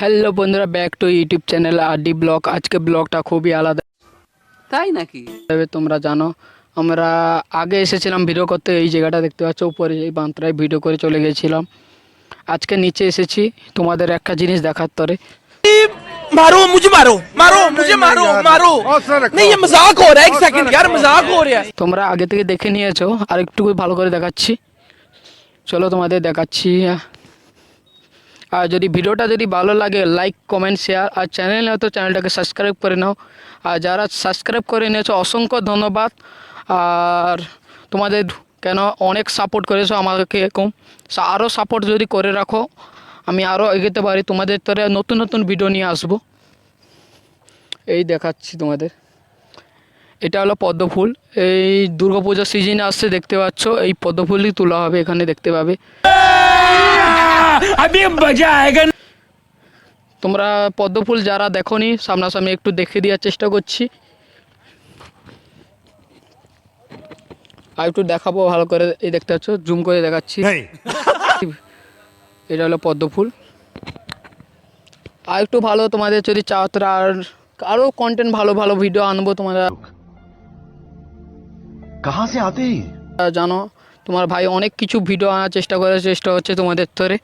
Hello বন্ধুরা back to YouTube channel RD blog আজকে ব্লগটা খুবই আলাদা তাই নাকি তবে তোমরা জানো আমরা আগে এসেছিলাম ভিডিও করতে এই জায়গাটা দেখতে পাচ্ছ উপরে এই বান্তরায় ভিডিও করে চলে গেছিলাম আজকে নিচে এসেছি তোমাদের একটা জিনিস দেখার তরে मारो मुझे मारो मारो मुझे मारो मारो नहीं ये मजाक हो रहा है एक सेकंड यार मजाक हो रहा है তোমরা আগে থেকে দেখে নিয়েছো আর একটু ভালো করে দেখাচ্ছি চলো তোমাদের দেখাচ্ছি আর যদি ভিডিওটা যদি ভালো লাগে লাইক কমেন্ট শেয়ার আর চ্যানেল তো চ্যানেলটাকে সাবস্ক্রাইব করে নাও। আর যারা সাবস্ক্রাইব করে নিয়েছো, অসংখ্য ধন্যবাদ। আর তোমাদের কেন অনেক সাপোর্ট করেছ আমাকে এরকম। আরও সাপোর্ট যদি করে রাখো, আমি আরও এগোতে পারি। তোমাদের তরে নতুন নতুন ভিডিও নিয়ে আসব। এই দেখাচ্ছি তোমাদের। এটা হলো পদ্ম ফুল এই দুর্গাপূজার সিজনে আসছে, দেখতে পাচ্ছ। এই পদ্ম ফুলই তোলা হবে এখানে, দেখতে পাবে। अभी मजा आएगा তোমরা পদ্ম ফুল যারা দেখোনি সামনাসামনি একটু দেখে দেওয়ার চেষ্টা করছি আর একটু দেখাবো ভালো করে এই দেখতে পাচ্ছ জুম করে দেখাচ্ছি এটা হলো পদ্ম ফুল আর একটু ভালো তোমাদের যদি চাও তোরা আর আরও কন্টেন্ট ভালো ভালো ভিডিও আনবো তোমরা कहाँ से आते हैं ये? জানো তোমার ভাই অনেক কিছু ভিডিও আনার চেষ্টা করার চেষ্টা হচ্ছে তোমাদের ধরে